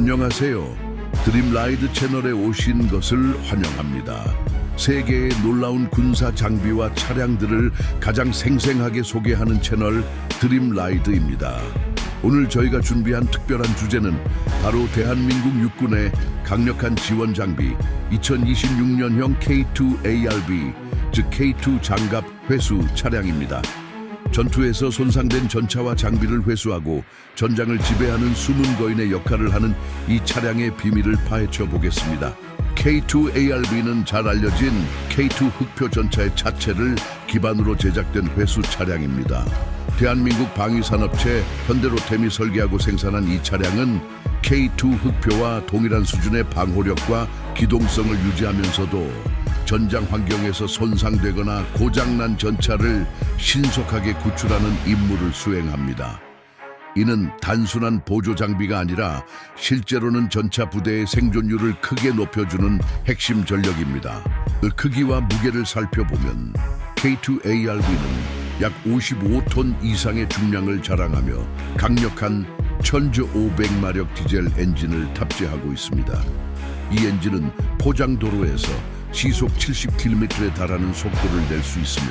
안녕하세요. 드림라이드 채널에 오신 것을 환영합니다. 세계의 놀라운 군사 장비와 차량들을 가장 생생하게 소개하는 채널 드림라이드입니다. 오늘 저희가 준비한 특별한 주제는 바로 대한민국 육군의 강력한 지원 장비 2026년형 K2 ARB, 즉 K2 장갑 회수 차량입니다. 전투에서 손상된 전차와 장비를 회수하고 전장을 지배하는 숨은 거인의 역할을 하는 이 차량의 비밀을 파헤쳐 보겠습니다. K2 ARB는 잘 알려진 K2 흑표 전차의 차체를 기반으로 제작된 회수 차량입니다. 대한민국 방위산업체 현대로템이 설계하고 생산한 이 차량은 K2 흑표와 동일한 수준의 방호력과 기동성을 유지하면서도 전장 환경에서 손상되거나 고장난 전차를 신속하게 구출하는 임무를 수행합니다. 이는 단순한 보조 장비가 아니라 실제로는 전차 부대의 생존율을 크게 높여주는 핵심 전력입니다. 그 크기와 무게를 살펴보면 K2 ARB는 약 55톤 이상의 중량을 자랑하며 강력한 1500마력 디젤 엔진을 탑재하고 있습니다. 이 엔진은 포장도로에서 시속 70km에 달하는 속도를 낼 수 있으며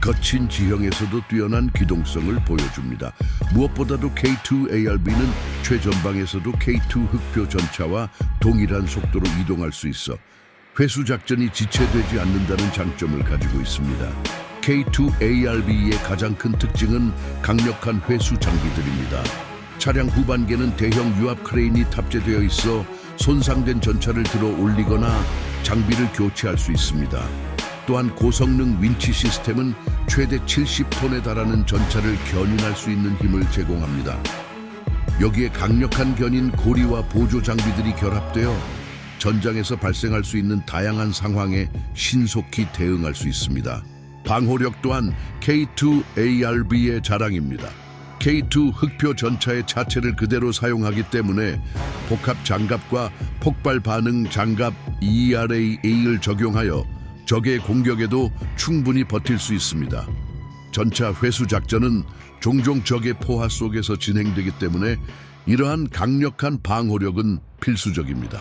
거친 지형에서도 뛰어난 기동성을 보여줍니다. 무엇보다도 K2 ARB는 최전방에서도 K2 흑표 전차와 동일한 속도로 이동할 수 있어 회수 작전이 지체되지 않는다는 장점을 가지고 있습니다. K2 ARB의 가장 큰 특징은 강력한 회수 장비들입니다. 차량 후반기에는 대형 유압 크레인이 탑재되어 있어 손상된 전차를 들어 올리거나 장비를 교체할 수 있습니다. 또한 고성능 윈치 시스템은 최대 70톤에 달하는 전차를 견인할 수 있는 힘을 제공합니다. 여기에 강력한 견인 고리와 보조 장비들이 결합되어 전장에서 발생할 수 있는 다양한 상황에 신속히 대응할 수 있습니다. 방호력 또한 K2 ARB의 자랑입니다. K2 흑표 전차의 차체를 그대로 사용하기 때문에 복합 장갑과 폭발 반응 장갑 ERA를 적용하여 적의 공격에도 충분히 버틸 수 있습니다. 전차 회수 작전은 종종 적의 포화 속에서 진행되기 때문에 이러한 강력한 방호력은 필수적입니다.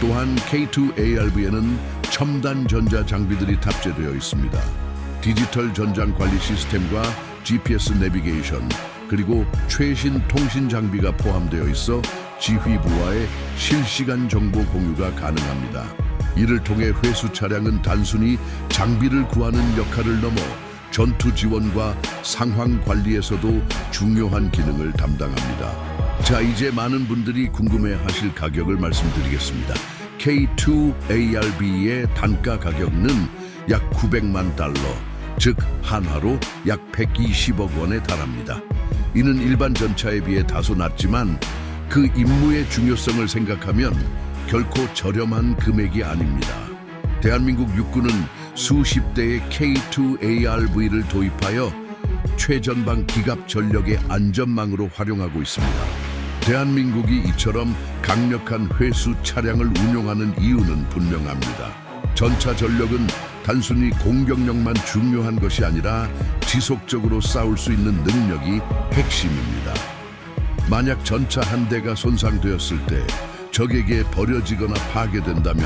또한 K2 ARB에는 첨단 전자 장비들이 탑재되어 있습니다. 디지털 전장 관리 시스템과 GPS 내비게이션 그리고 최신 통신 장비가 포함되어 있어 지휘부와의 실시간 정보 공유가 가능합니다. 이를 통해 회수 차량은 단순히 장비를 구하는 역할을 넘어 전투 지원과 상황 관리에서도 중요한 기능을 담당합니다. 자, 이제 많은 분들이 궁금해 하실 가격을 말씀드리겠습니다. K2 ARB의 단가 가격은 약 900만 달러, 즉 한화로 약 120억 원에 달합니다. 이는 일반 전차에 비해 다소 낮지만 그 임무의 중요성을 생각하면 결코 저렴한 금액이 아닙니다. 대한민국 육군은 수십 대의 K2 ARV를 도입하여 최전방 기갑 전력의 안전망으로 활용하고 있습니다. 대한민국이 이처럼 강력한 회수 차량을 운용하는 이유는 분명합니다. 전차 전력은 단순히 공격력만 중요한 것이 아니라 지속적으로 싸울 수 있는 능력이 핵심입니다. 만약 전차 한 대가 손상되었을 때 적에게 버려지거나 파괴된다면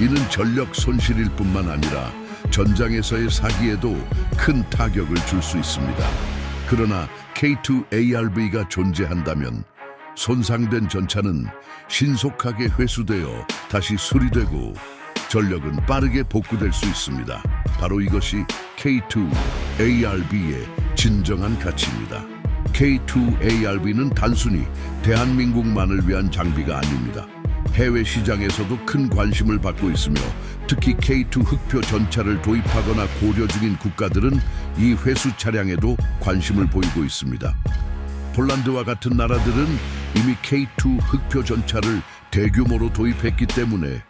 이는 전력 손실일 뿐만 아니라 전장에서의 사기에도 큰 타격을 줄 수 있습니다. 그러나 K2 ARB가 존재한다면 손상된 전차는 신속하게 회수되어 다시 수리되고 전력은 빠르게 복구될 수 있습니다. 바로 이것이 K2 ARB의 진정한 가치입니다. K2 ARB는 단순히 대한민국만을 위한 장비가 아닙니다. 해외 시장에서도 큰 관심을 받고 있으며 특히 K2 흑표 전차를 도입하거나 고려 중인 국가들은 이 회수 차량에도 관심을 보이고 있습니다. 폴란드와 같은 나라들은 이미 K2 흑표 전차를 대규모로 도입했기 때문에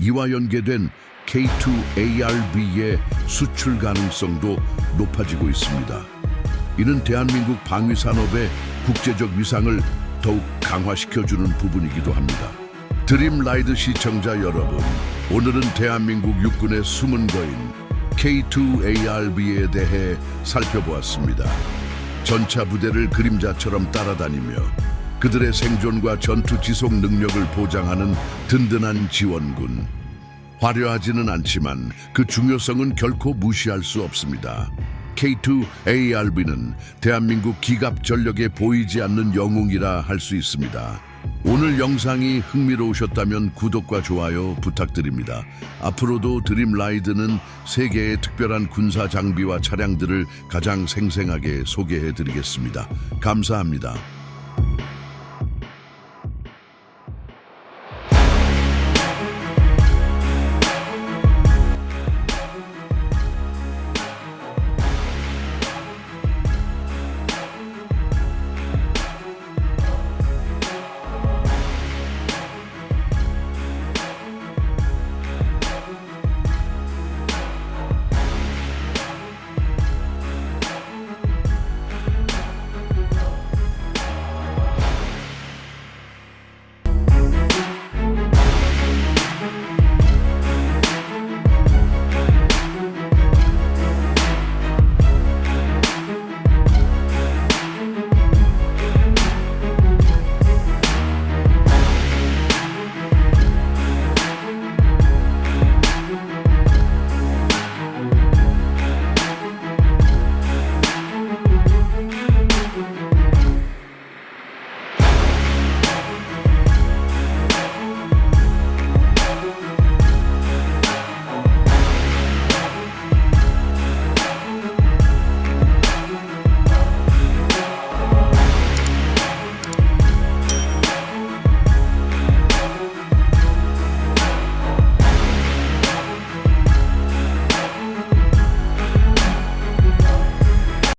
이와 연계된 K2 ARB의 수출 가능성도 높아지고 있습니다. 이는 대한민국 방위 산업의 국제적 위상을 더욱 강화시켜주는 부분이기도 합니다. 드림라이드 시청자 여러분, 오늘은 대한민국 육군의 숨은 거인 K2 ARB에 대해 살펴보았습니다. 전차 부대를 그림자처럼 따라다니며 그들의 생존과 전투 지속 능력을 보장하는 든든한 지원군. 화려하지는 않지만 그 중요성은 결코 무시할 수 없습니다. K2ARB는 대한민국 기갑 전력에 보이지 않는 영웅이라 할 수 있습니다. 오늘 영상이 흥미로우셨다면 구독과 좋아요 부탁드립니다. 앞으로도 드림라이드는 세계의 특별한 군사 장비와 차량들을 가장 생생하게 소개해 드리겠습니다. 감사합니다.